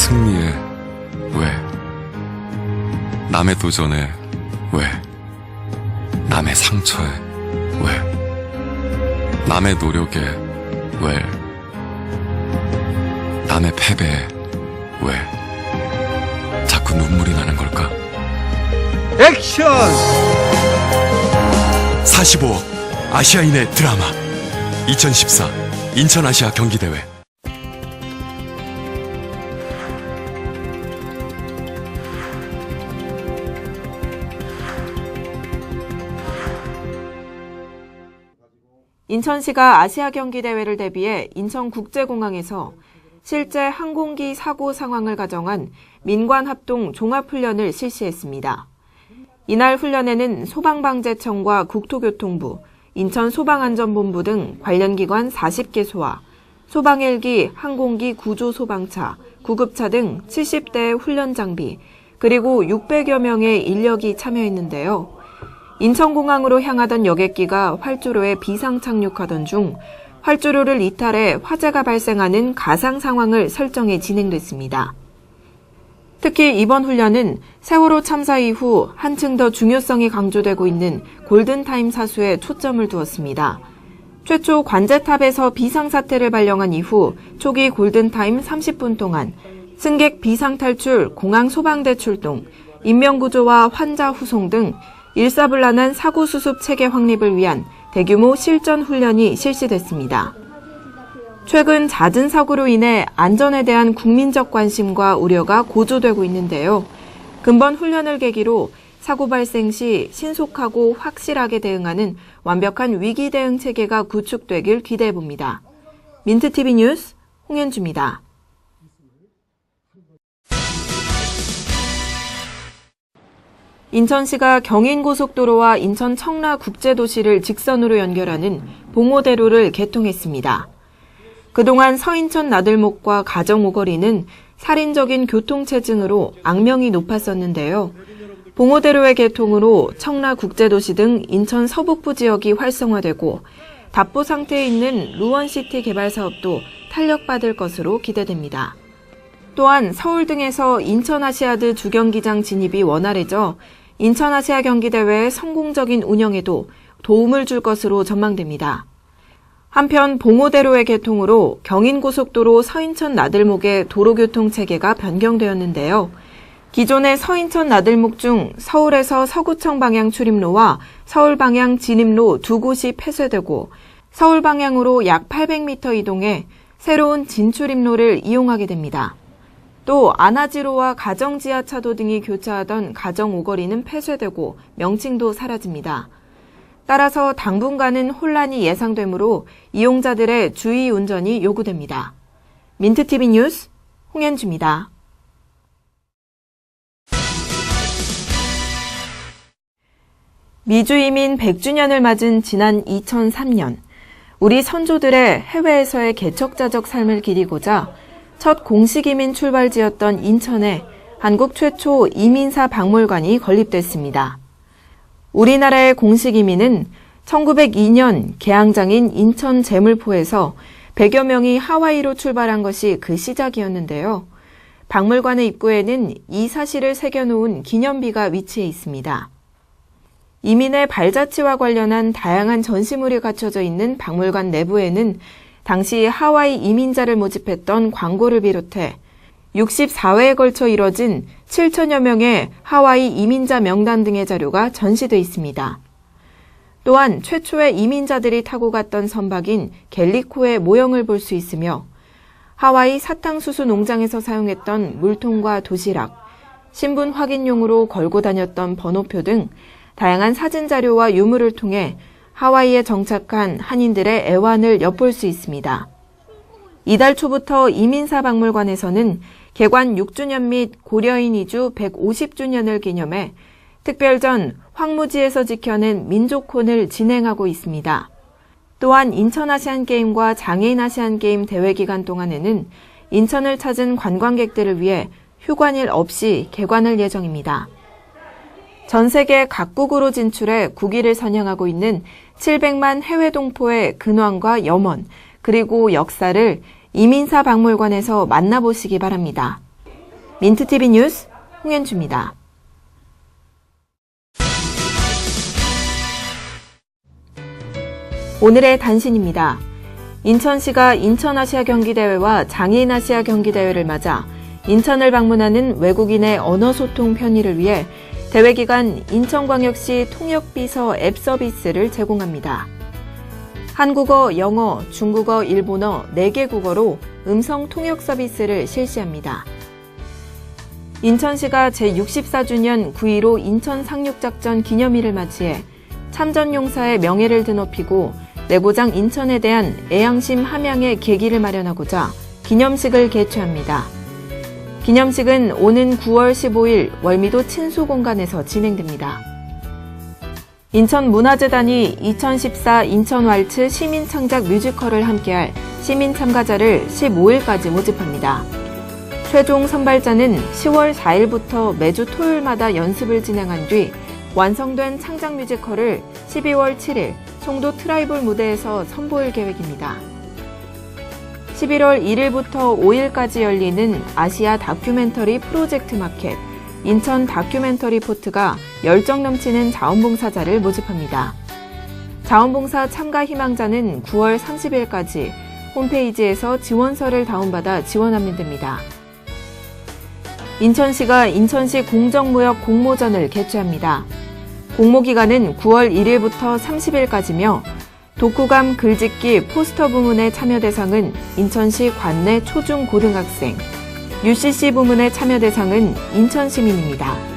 승리에 왜? 남의 도전에 왜? 남의 상처에 왜? 남의 노력에 왜? 남의 패배에 왜? 자꾸 눈물이 나는 걸까? 액션! 45억 아시아인의 드라마 2014 인천아시아 경기대회 인천시가 아시아 경기 대회를 대비해 인천국제공항에서 실제 항공기 사고 상황을 가정한 민관 합동 종합훈련을 실시했습니다. 이날 훈련에는 소방방재청과 국토교통부, 인천소방안전본부 등 관련 기관 40개소와 소방헬기, 항공기 구조소방차, 구급차 등 70대의 훈련 장비, 그리고 600여 명의 인력이 참여했는데요. 인천공항으로 향하던 여객기가 활주로에 비상 착륙하던 중 활주로를 이탈해 화재가 발생하는 가상 상황을 설정해 진행됐습니다. 특히 이번 훈련은 세월호 참사 이후 한층 더 중요성이 강조되고 있는 골든타임 사수에 초점을 두었습니다. 최초 관제탑에서 비상사태를 발령한 이후 초기 골든타임 30분 동안 승객 비상탈출, 공항 소방대 출동, 인명구조와 환자 후송 등 일사불란한 사고 수습 체계 확립을 위한 대규모 실전 훈련이 실시됐습니다. 최근 잦은 사고로 인해 안전에 대한 국민적 관심과 우려가 고조되고 있는데요. 근본 훈련을 계기로 사고 발생 시 신속하고 확실하게 대응하는 완벽한 위기 대응 체계가 구축되길 기대해 봅니다. 민트TV 뉴스 홍현주입니다. 인천시가 경인고속도로와 인천 청라 국제도시를 직선으로 연결하는 봉오대로를 개통했습니다. 그동안 서인천 나들목과 가정오거리는 살인적인 교통체증으로 악명이 높았었는데요. 봉오대로의 개통으로 청라 국제도시 등 인천 서북부 지역이 활성화되고 답보 상태에 있는 루원시티 개발 사업도 탄력받을 것으로 기대됩니다. 또한 서울 등에서 인천아시아드 주경기장 진입이 원활해져 인천아시아 경기대회의 성공적인 운영에도 도움을 줄 것으로 전망됩니다. 한편 봉오대로의 개통으로 경인고속도로 서인천 나들목의 도로교통 체계가 변경되었는데요. 기존의 서인천 나들목 중 서울에서 서구청 방향 출입로와 서울 방향 진입로 두 곳이 폐쇄되고 서울 방향으로 약 800m 이동해 새로운 진출입로를 이용하게 됩니다. 또 안아지로와 가정지하차도 등이 교차하던 가정오거리는 폐쇄되고 명칭도 사라집니다. 따라서 당분간은 혼란이 예상되므로 이용자들의 주의 운전이 요구됩니다. 민트TV 뉴스 홍현주입니다. 미주 이민 100주년을 맞은 지난 2003년, 우리 선조들의 해외에서의 개척자적 삶을 기리고자 첫 공식 이민 출발지였던 인천에 한국 최초 이민사 박물관이 건립됐습니다. 우리나라의 공식 이민은 1902년 개항장인 인천 제물포에서 100여 명이 하와이로 출발한 것이 그 시작이었는데요. 박물관의 입구에는 이 사실을 새겨놓은 기념비가 위치해 있습니다. 이민의 발자취와 관련한 다양한 전시물이 갖춰져 있는 박물관 내부에는 당시 하와이 이민자를 모집했던 광고를 비롯해 64회에 걸쳐 이뤄진 7천여 명의 하와이 이민자 명단 등의 자료가 전시돼 있습니다. 또한 최초의 이민자들이 타고 갔던 선박인 갤리코의 모형을 볼 수 있으며 하와이 사탕수수 농장에서 사용했던 물통과 도시락, 신분 확인용으로 걸고 다녔던 번호표 등 다양한 사진 자료와 유물을 통해 하와이에 정착한 한인들의 애환을 엿볼 수 있습니다. 이달 초부터 이민사 박물관에서는 개관 6주년 및 고려인 이주 150주년을 기념해 특별전 황무지에서 지켜낸 민족혼을 진행하고 있습니다. 또한 인천 아시안 게임과 장애인 아시안 게임 대회 기간 동안에는 인천을 찾은 관광객들을 위해 휴관일 없이 개관할 예정입니다. 전 세계 각국으로 진출해 국위를 선양하고 있는 700만 해외 동포의 근황과 염원, 그리고 역사를 이민사 박물관에서 만나보시기 바랍니다. 민트TV 뉴스 홍현주입니다. 오늘의 단신입니다. 인천시가 인천아시아 경기대회와 장애인 아시아 경기대회를 맞아 인천을 방문하는 외국인의 언어 소통 편의를 위해 대회 기간 인천광역시 통역비서 앱 서비스를 제공합니다. 한국어, 영어, 중국어, 일본어 4개 국어로 음성 통역 서비스를 실시합니다. 인천시가 제64주년 9.15 인천 상륙작전 기념일을 맞이해 참전용사의 명예를 드높이고 내고장 인천에 대한 애양심 함양의 계기를 마련하고자 기념식을 개최합니다. 기념식은 오는 9월 15일 월미도 친수 공간에서 진행됩니다. 인천문화재단이 2014 인천왈츠 시민창작 뮤지컬을 함께할 시민 참가자를 15일까지 모집합니다. 최종 선발자는 10월 4일부터 매주 토요일마다 연습을 진행한 뒤 완성된 창작 뮤지컬을 12월 7일 송도 트라이블 무대에서 선보일 계획입니다. 11월 1일부터 5일까지 열리는 아시아 다큐멘터리 프로젝트 마켓 인천 다큐멘터리 포트가 열정 넘치는 자원봉사자를 모집합니다. 자원봉사 참가 희망자는 9월 30일까지 홈페이지에서 지원서를 다운받아 지원하면 됩니다. 인천시가 인천시 공정무역 공모전을 개최합니다. 공모 기간은 9월 1일부터 30일까지며 독후감 글짓기 포스터 부문의 참여 대상은 인천시 관내 초중 고등학생, UCC 부문의 참여 대상은 인천 시민입니다.